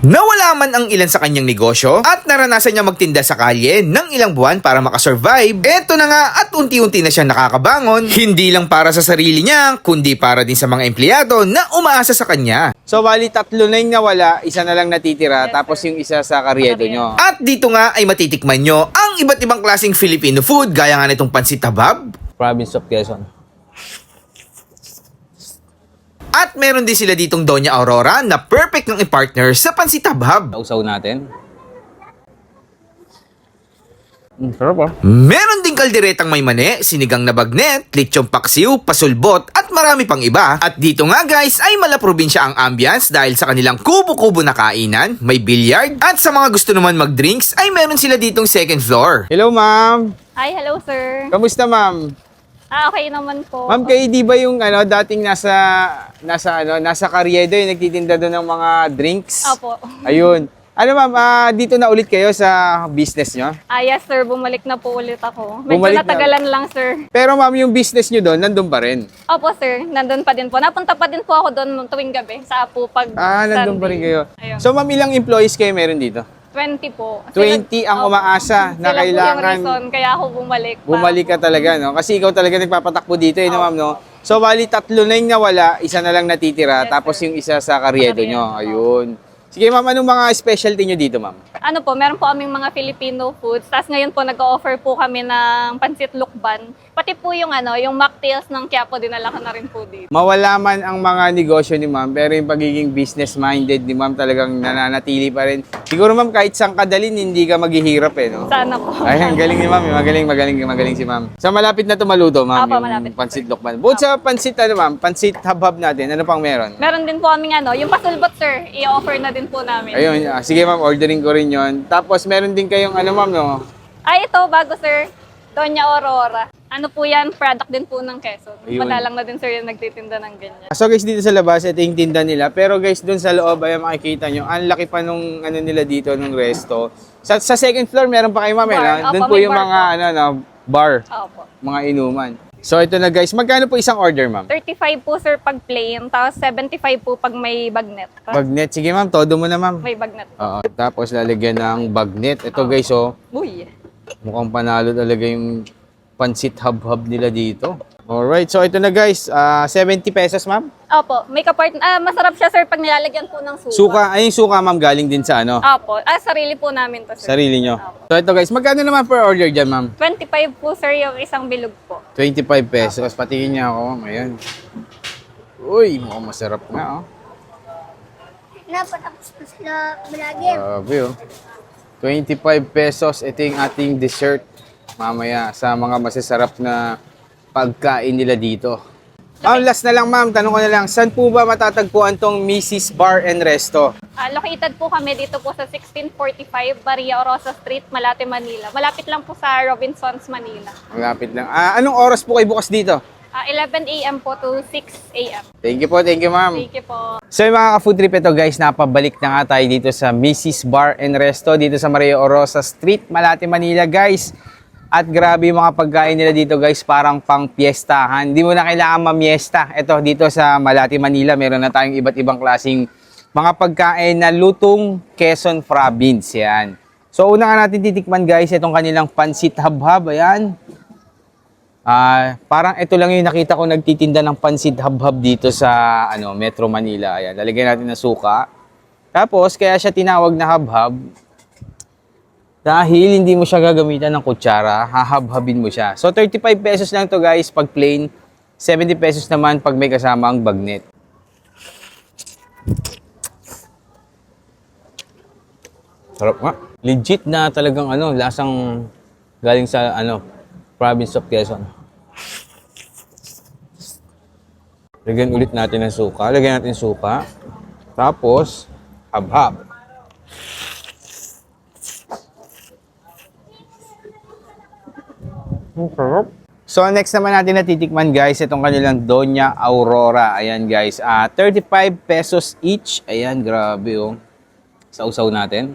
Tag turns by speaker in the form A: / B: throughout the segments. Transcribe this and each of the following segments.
A: Nawala man ang ilan sa kanyang negosyo at naranasan niya magtinda sa kalye ng ilang buwan para makasurvive, eto na nga at unti-unti na siya nakakabangon, hindi lang para sa sarili niya, kundi para din sa mga empleyado na umaasa sa kanya.
B: So, bali tatlo na yung nawala, isa na lang natitira, tapos yung isa sa karyedo nyo.
A: At dito nga ay matitikman nyo ang iba't ibang klaseng Filipino food gaya nga nitong pansit tabab,
B: Province of Quezon.
A: At meron din sila ditong Doña Aurora na perfect ng i-partner sa pansit tabab.
B: Nausaw natin. Mm, sarap ah.
A: Meron ding kalderetang may mani, sinigang na bagnet, lechong paksiw, pasulbot at marami pang iba. At dito nga guys ay mala probinsya ang ambience dahil sa kanilang kubo-kubo na kainan, may billiard at sa mga gusto naman mag-drinks ay meron sila ditong second floor.
B: Hello, ma'am.
C: Hi, hello sir.
B: Kamusta, ma'am?
C: Ah, okay naman po.
B: Ma'am, kayo di ba yung ano, dating nasa, nasa, ano, nasa karyedo, yung nagtitinda doon ng mga drinks?
C: Opo.
B: Ayun. Ano, ma'am, ah, dito na ulit kayo sa business nyo?
C: Ah, yes sir, bumalik na po ulit ako. Medyo
B: Bumalik na.
C: natagalan lang sir.
B: Pero, ma'am, yung business nyo doon, nandun pa rin.
C: Opo sir, nandun pa din po. Napunta pa din po ako doon tuwing gabi sa Apo pag
B: Ah, nandun pa rin
C: Sunday.
B: kayo.
C: Ayun.
B: So, ma'am, ilang employees kayo meron dito?
C: 20 po.
B: 20 ang
C: Opo.
B: umaasa na
C: Sila po
B: kailangan
C: yung reason, kaya ako bumalik. pa.
B: Bumalik ka talaga, no? Kasi ikaw talaga nagpapatakbo dito, eh, no, ma'am, no? So, bali, tatlo na yung nawala, isa na lang natitira,
C: Yes,
B: tapos
C: sir.
B: yung isa sa karyedo
C: Karyedo.
B: nyo. Ayun. Sige, ma'am, anong mga specialty nyo dito, ma'am?
C: Ano po, meron po kaming mga Filipino foods. Tapos ngayon po nag-offer po kami ng pansit lukban. Pati po yung ano, yung mocktails ng Quiapo dinala ko na rin po dito.
B: Mawala man ang mga negosyo ni ma'am, pero yung pagiging business-minded ni ma'am talagang nananatili pa rin. Siguro, ma'am, kahit saan kadalin, hindi ka maghihirap, eh, no?
C: Sana po.
B: Ay, ang galing ni ma'am. eh. Magaling, magaling, magaling si ma'am. Sa malapit na tumaluto, ma'am,
C: Apo,
B: yung
C: malapit.
B: pansit lokban. Bukod sa pansit, ano, ma'am, pansit hab-hab natin, ano pang meron?
C: Meron din po kaming ano, yung pasulbot sir, i-offer na din po namin.
B: Ayun, ah, sige ma'am, ordering ko rin yon. Tapos meron din kayong ano ma'am, no?
C: Ay, ito, bago sir. Doña Aurora. Ano po yan? Product din po ng Quezon.
B: Ayun.
C: Madalang na din sir yung nagtitinda ng ganyan.
B: So guys, dito sa labas, ito yung tinda nila. Pero guys, dun sa loob, ay makikita nyo, ang laki pa nung ano nila dito, nung resto. Sa, sa second floor, meron pa kayo ma'am, eh, no? Dun
C: Opo,
B: po
C: may
B: yung
C: bar
B: mga,
C: po.
B: ano, no, bar,
C: Opo.
B: mga inuman. So ito na guys, magkano po isang order ma'am?
C: 35 po sir pag plain, tapos 75 po pag may bagnet.
B: Bagnet, sige ma'am, todo mo na ma'am.
C: May bagnet.
B: Oo. Tapos lalagyan ng bagnet. Ito guys, oh,
C: Uy.
B: Mukhang panalo talaga yung pansit hub-hub nila dito. Alright, so ito na guys, ah, 70 pesos ma'am.
C: Opo, may kapart... Ah, masarap siya sir pag nilalagyan po ng suka.
B: Suka, ay yung suka ma'am galing din sa ano,
C: Opo. Ah, sarili po namin to sir.
B: sarili nyo. So ito guys, magkano naman per order dyan ma'am?
C: 25 po sir yung isang bilog po.
B: 25 pesos. Patingin niya ako. Ayan. Uy, mukhang masarap nga oh.
D: Napatapos pa sila malagi.
B: Grabe oh. 25 pesos. Ito yung ating dessert mamaya sa mga masasarap na pagkain nila dito. Ma'am, last na lang ma'am, tanong ko na lang, saan po ba matatagpuan tong Mrs. Bar and Resto?
C: Ah, located po kami dito po sa 1645 Maria Orosa Street, Malate, Manila. Malapit lang po sa Robinsons, Manila.
B: Malapit lang. Ah, anong oras po kayo bukas dito?
C: Ah, 11 a.m. po to 6 a.m.
B: Thank you po, thank you ma'am.
C: Thank you po.
B: So yung mga ka-food trip ito guys, napabalik na nga tayo dito sa Mrs. Bar and Resto dito sa Maria Orosa Street, Malate, Manila guys. At grabe yung mga pagkain nila dito guys, parang pang piyestahan. Hindi mo na kailangan mamiesta. Ito dito sa Malate, Manila, meron na tayong iba't ibang klaseng mga pagkain na lutong Quezon Province. Yan. So una nga natin titikman guys, itong kanilang pansit habhab. Ayan. Ah, parang ito lang yung nakita ko nagtitinda ng pansit habhab dito sa ano, Metro Manila. Ayan, lalagyan natin ng suka. Tapos kaya siya tinawag na habhab dahil hindi mo siya gagamitan ng kutsara, hahabhabin mo siya. So 35 pesos lang to guys pag plain, 70 pesos naman pag may kasama ang bagnet. Sarap nga. Legit na talagang ano, lasang galing sa ano, province of Quezon. Lagyan ulit natin ng suka. Lagyan natin suka. Tapos, habhab. Sarap. So, next naman natin natitikman guys, itong kanilang Doña Aurora. Ayan guys, ah 35 pesos each. Ayan, grabe oh. Sausaw natin.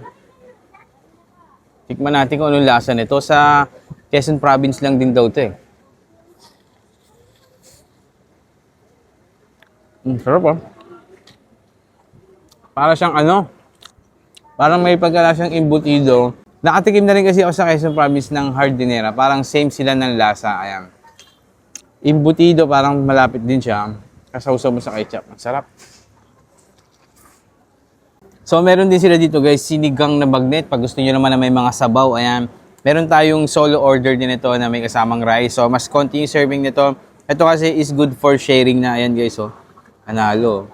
B: Tikman natin kung anong lasa nito. Sa Quezon Province lang din daw ito eh. Mm, sarap ah. Para siyang ano, Parang may pagkalasang imbutido. Nakatikim na rin kasi ako sa Quezon Province ng hardinera. Parang same sila ng lasa. Ayan. Imbutido, parang malapit din siya. Kasawsaw mo sa ketchup. Ang sarap. So, meron din sila dito guys, sinigang na bagnet. Pag gusto nyo naman na may mga sabaw, ayan. Meron tayong solo order din ito na may kasamang rice. So, mas konti serving nito. Ito kasi is good for sharing na. Ayan guys, oh. Analo.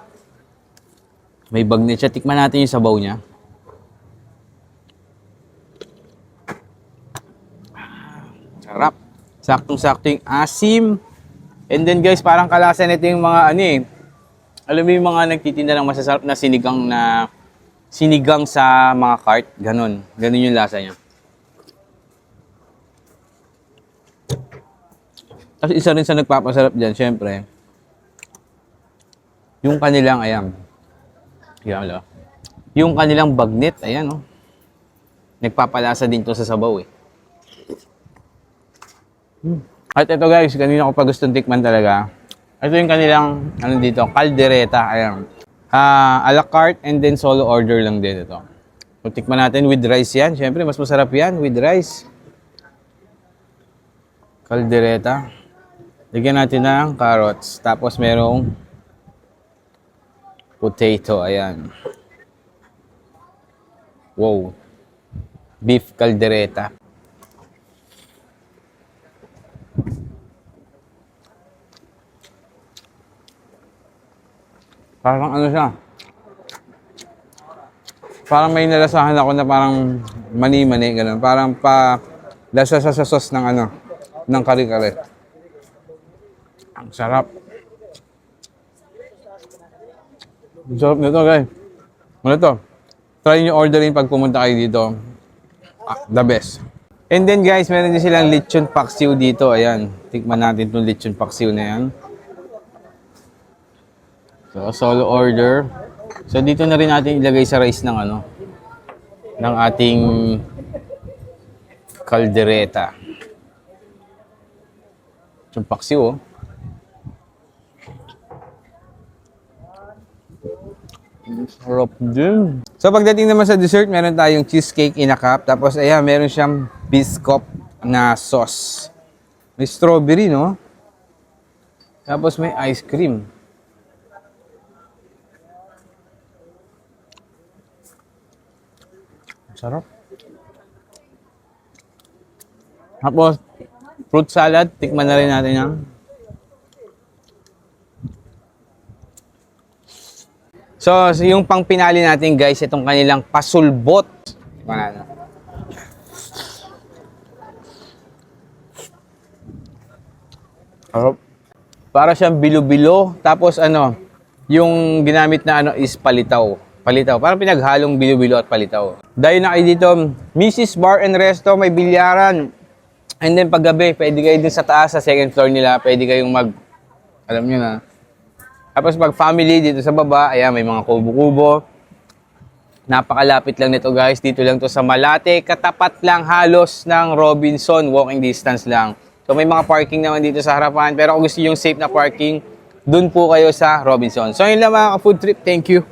B: May bagnet siya. Tikman natin yung sabaw niya. Sarap. Saktong-sakto yung asim. And then guys, parang kalasa nito yung mga ano eh. Alam mo yung mga nagtitinda ng masasarap na sinigang na sinigang sa mga cart. Ganon. Ganon yung lasa niya. Tapos isa rin sa nagpapasarap dyan, syempre, yung kanilang, ayan, yan, lo. yung kanilang bagnet, ayan, oh. Nagpapalasa din to sa sabaw, eh. Hmm. At ito guys, kanina ko pa gustong tikman talaga. Ito yung kanilang, ano dito, kaldereta, ayan. Ah, a la carte and then solo order lang din ito. So, tikman natin with rice yan. Syempre, mas masarap yan with rice. Kaldereta. Lagyan natin ng carrots. Tapos merong potato. Ayan. Wow. Beef caldereta. Parang ano siya. Parang may nalasahan ako na parang mani-mani, ganun. Parang pa lasa sa sa sauce ng ano, ng kare-kare. Ang sarap. Ang sarap nito, guys. Ano to? Try nyo orderin pag pumunta kayo dito. Ah, the best. And then guys, meron din silang lechon paksiw dito. Ayan. Tikman natin itong lechon paksiw na yan. So, solo order. So, dito na rin natin ilagay sa rice ng ano, ng ating kaldereta. Yung paksiw, oh. Sarap din. So, pagdating naman sa dessert, meron tayong cheesecake in a cup. Tapos, ayan, meron siyang biscuit na sauce. May strawberry, no? Tapos, may ice cream. Sarap. Tapos, fruit salad, tikman na rin natin yan. So, so, yung pang pinali natin guys, itong kanilang pasulbot. Natin. Sarap. Para siyang bilo-bilo. Tapos ano, yung ginamit na ano is palitaw. Palitaw. Parang pinaghalong bilo-bilo at palitaw. Dahil na kayo dito, Mrs. Bar and Resto, may bilyaran. And then paggabi, pwede kayo din sa taas, sa second floor nila, pwede kayong mag, alam nyo na. Tapos pag family, dito sa baba, ayan, may mga kubo-kubo. Napakalapit lang nito guys. Dito lang to sa Malate. Katapat lang halos ng Robinson. Walking distance lang. So may mga parking naman dito sa harapan. Pero kung gusto yung safe na parking, dun po kayo sa Robinson. So yun lang mga ka-food trip. Thank you.